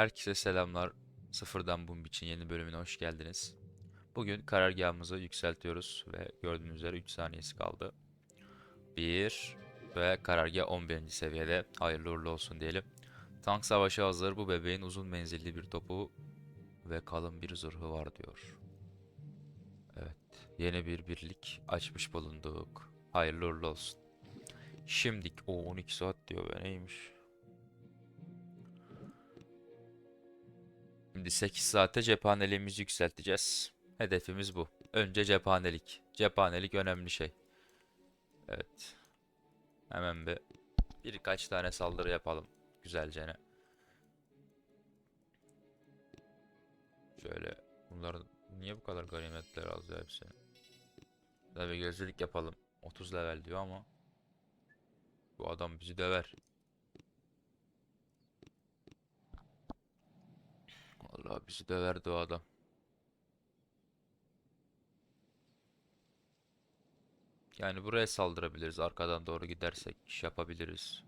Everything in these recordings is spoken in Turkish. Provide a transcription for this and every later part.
Herkese selamlar. Sıfırdan Boom için yeni bölümüne hoş geldiniz. Bugün karargahımızı yükseltiyoruz ve gördüğünüz üzere 3 saniyesi kaldı. 1 ve karargah 11. seviyede. Hayırlı uğurlu olsun diyelim. Tank savaşı hazır. Bu bebeğin uzun menzilli bir topu ve kalın bir zırhı var diyor. Evet, yeni bir birlik açmış bulunduk. Hayırlı uğurlu olsun. Şimdik o 12 saat diyor be neymiş? Şimdi 8 saate cephaneliğimizi yükselteceğiz. Hedefimiz bu. Önce cephanelik. Cephanelik önemli şey. Evet. Hemen bir birkaç tane saldırı yapalım. Güzelce ne. Şöyle. Bunların niye bu kadar ganimetler az ya hepsini? Tabii gözlülük yapalım. 30 level diyor ama. Bu adam bizi döver. Vallahi bizi döverdi o adam. Yani buraya saldırabiliriz. Arkadan doğru gidersek iş yapabiliriz.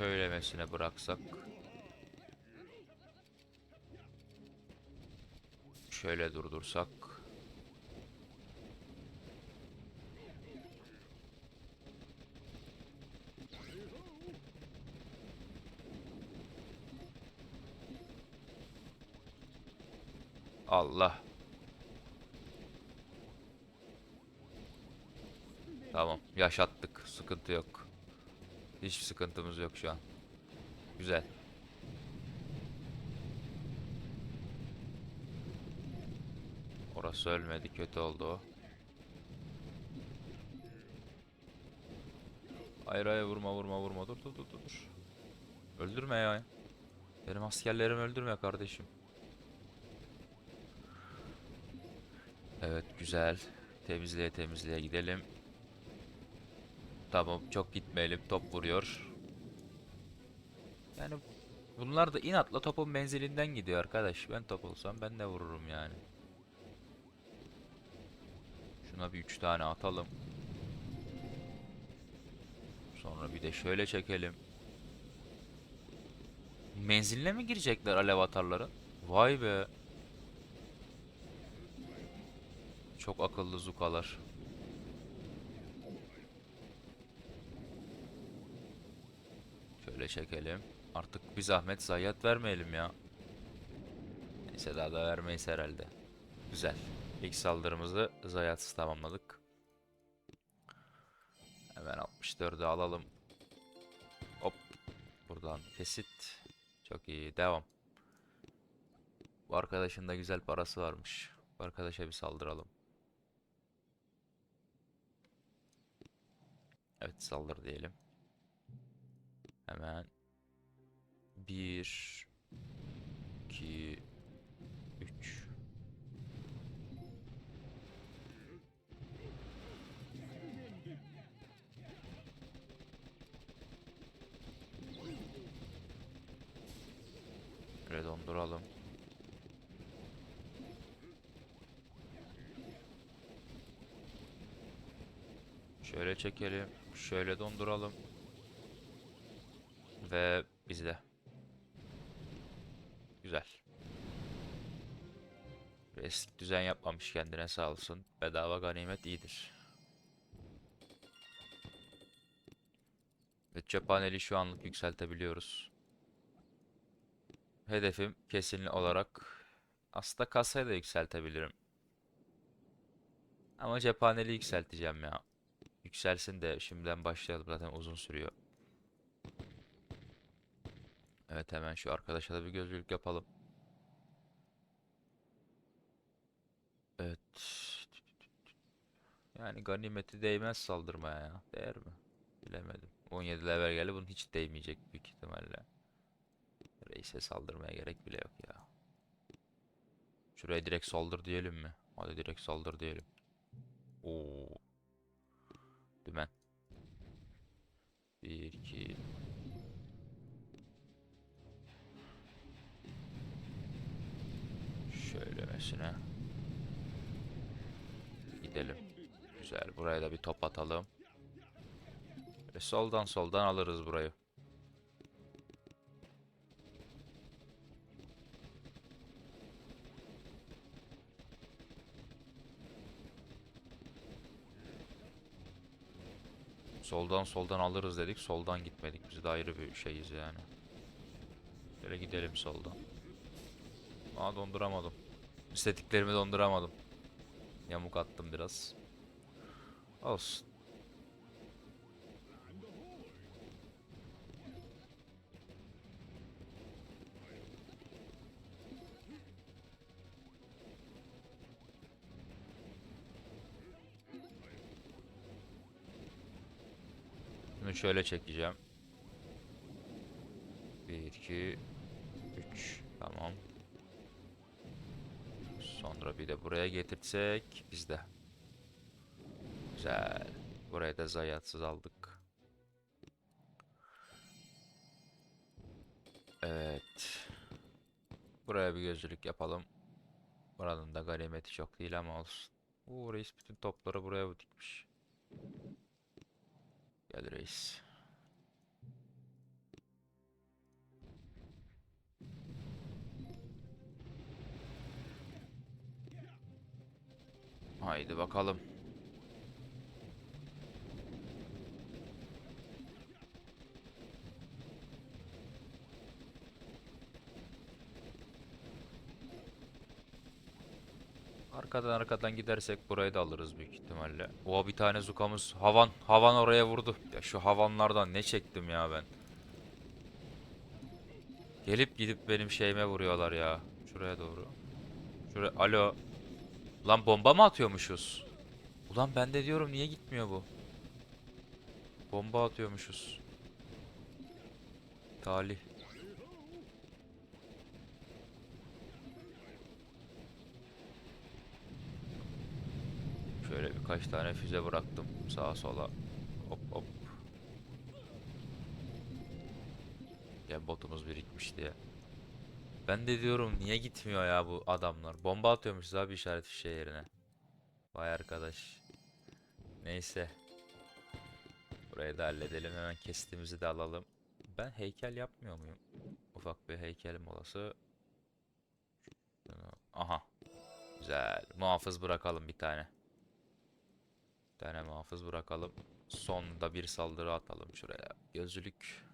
Böylemesine bıraksak. Şöyle durdursak. Allah. Tamam, yaşattık. Sıkıntı yok. Hiçbir sıkıntımız yok şu an. Güzel. Orası ölmedi, kötü oldu o. Hayır vurma vurma vurma dur dur dur dur. Öldürme ya. Benim askerlerimi öldürme kardeşim. Evet güzel. Temizliğe temizliğe gidelim. Tamam çok gitmeyelim. Top vuruyor. Yani bunlar da inatla topun menzilinden gidiyor arkadaş. Ben top olsam ben de vururum yani. Şuna bir üç tane atalım. Sonra bir de şöyle çekelim. Menziline mi girecekler alev atarların? Vay be. Çok akıllı zukalar. Şöyle çekelim. Artık bir zahmet zayiat vermeyelim ya. Neyse daha da vermeyiz herhalde. Güzel. İlk saldırımızı zayiatsız tamamladık. Hemen 64'ü alalım. Hop. Buradan kesit. Çok iyi. Devam. Bu arkadaşın da güzel parası varmış. Bu arkadaşa bir saldıralım. Evet saldır diyelim. Hemen 1 2 3 Böyle donduralım. Şöyle çekelim. Şöyle donduralım. Ve bizde. Güzel. Eski düzen yapmamış kendine sağ olsun. Bedava ganimet iyidir. Ve cephaneli şu anlık yükseltebiliyoruz. Hedefim kesin olarak aslında kasayı da yükseltebilirim. Ama cephaneli yükselteceğim ya. Yükselsin de şimdiden başlayalım zaten uzun sürüyor. Evet hemen şu arkadaşa da bir gözlülük yapalım. Evet. Yani ganimeti değmez saldırmaya ya. Değer mi? Bilemedim. 17 level geldi bunun hiç değmeyecek büyük ihtimalle. Reis'e saldırmaya gerek bile yok ya. Şuraya direkt saldır diyelim mi? Hadi direkt saldır diyelim. Oo. Dümen. 1 2 Şöylemesine. Gidelim. Güzel. Buraya da bir top atalım. Ve soldan soldan alırız burayı. Soldan soldan alırız dedik. Soldan gitmedik. Biz de ayrı bir şeyiz yani. Böyle gidelim soldan. Aa donduramadım. İstediklerimi donduramadım. Yamuk attım biraz. Olsun. Bunu şöyle çekeceğim. 1 2 3 tamam. Sonra bir de buraya getirtsek bizde. Güzel. Buraya da zayiatsız aldık. Evet. Buraya bir gözlülük yapalım. Buranın da ganimeti çok değil ama olsun. Uuu reis bütün topları buraya dikmiş? Gel reis. Haydi bakalım. Arkadan arkadan gidersek burayı da alırız büyük ihtimalle. O bir tane zukamız havan havan oraya vurdu. Ya şu havanlardan ne çektim ya ben. Gelip gidip benim şeyime vuruyorlar ya. Şuraya doğru. Şuraya alo. Lan bomba mı atıyormuşuz? Ulan ben de diyorum niye gitmiyor bu? Bomba atıyormuşuz. Talih. Birkaç tane füze bıraktım sağa sola. Hop hop. Ya botumuz birikmiş diye. Ben de diyorum niye gitmiyor ya bu adamlar. Bomba atıyormuşuz abi işaret fişeği yerine. Vay arkadaş. Neyse. Burayı da halledelim. Hemen kestiğimizi de alalım. Ben heykel yapmıyor muyum? Ufak bir heykel molası. Şunu- Aha. Güzel. Muhafız bırakalım bir tane. Tane muhafız bırakalım. Sonda bir saldırı atalım şuraya. Gözlülük.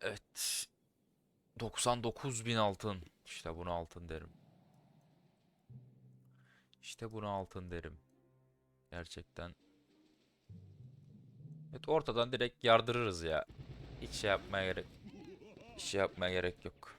Evet. 99 bin altın. İşte buna altın derim. İşte buna altın derim. Gerçekten. Evet ortadan direkt yardırırız ya. Hiç şey yapmaya gerek. Şey yapmaya gerek yok.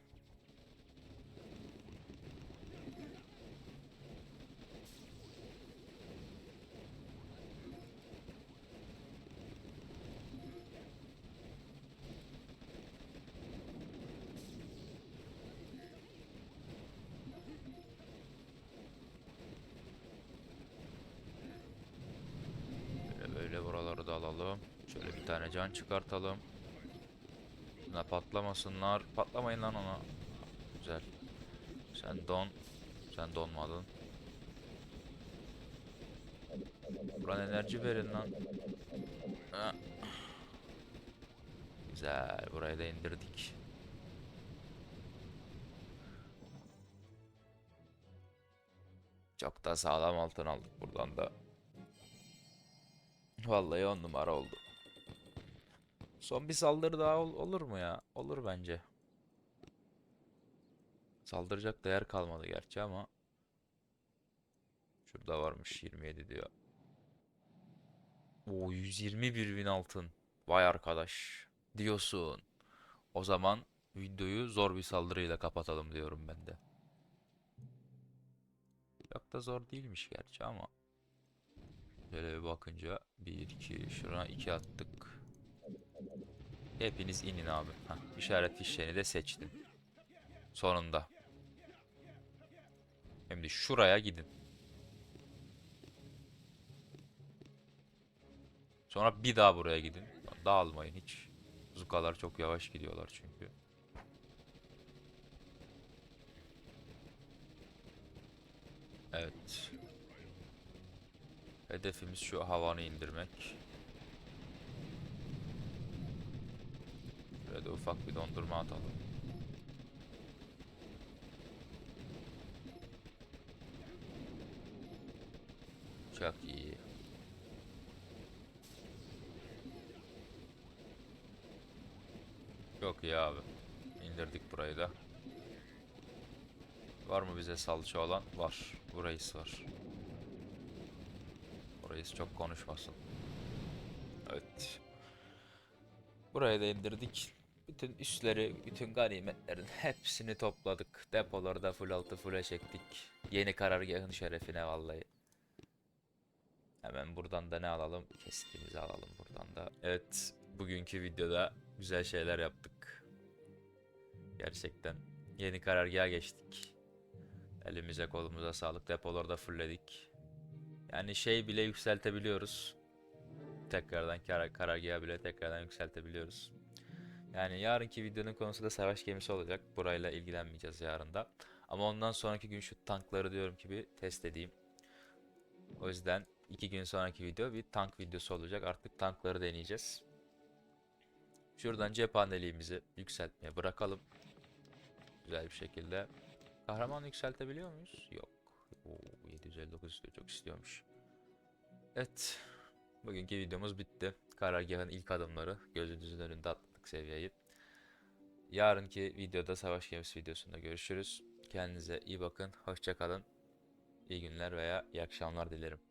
Böyle böyle buraları da alalım. Şöyle bir tane can çıkartalım. Şuna patlamasınlar. Patlamayın lan ona. Güzel. Sen don. Sen donmadın. Buran enerji verin lan. Güzel. Burayı da indirdik. Çok da sağlam altın aldık buradan da. Vallahi on numara oldu. Son bir saldırı daha ol- olur mu ya? Olur bence. Saldıracak değer kalmadı gerçi ama. Şurada varmış 27 diyor. Oo 121 bin altın. Vay arkadaş. Diyorsun. O zaman videoyu zor bir saldırıyla kapatalım diyorum ben de. Çok da zor değilmiş gerçi ama. Şöyle bir bakınca 1 2 şuna 2 attık. Hepiniz inin abi. Hah, işaret fişeğini de seçtim. Sonunda. Şimdi şuraya gidin. Sonra bir daha buraya gidin. Dağılmayın hiç. Zukalar çok yavaş gidiyorlar çünkü. Evet. Hedefimiz şu havanı indirmek. Şuraya ufak bir dondurma atalım. Çok iyi. Çok iyi abi. İndirdik burayı da. Var mı bize salça olan? Var. Burayısı var. Reis çok konuşmasın. Evet. Burayı da indirdik. Bütün üsleri, bütün ganimetlerin hepsini topladık. Depoları da full altı full'e çektik. Yeni karargahın şerefine vallahi. Hemen buradan da ne alalım? Keskimizi alalım buradan da. Evet, bugünkü videoda güzel şeyler yaptık. Gerçekten yeni karargaha geçtik. Elimize kolumuza sağlık. Depoları da fullledik. Yani şey bile yükseltebiliyoruz. Tekrardan kar karargahı bile tekrardan yükseltebiliyoruz. Yani yarınki videonun konusu da savaş gemisi olacak. Burayla ilgilenmeyeceğiz yarın da. Ama ondan sonraki gün şu tankları diyorum ki bir test edeyim. O yüzden iki gün sonraki video bir tank videosu olacak. Artık tankları deneyeceğiz. Şuradan cephaneliğimizi yükseltmeye bırakalım. Güzel bir şekilde. Kahraman yükseltebiliyor muyuz? Yok. Oo, 759 istiyor. Çok istiyormuş. Evet. Bugünkü videomuz bitti. Karargahın ilk adımları. Gözünüzün önünde atladık seviyeyi. Yarınki videoda savaş gemisi videosunda görüşürüz. Kendinize iyi bakın. Hoşça kalın. İyi günler veya iyi akşamlar dilerim.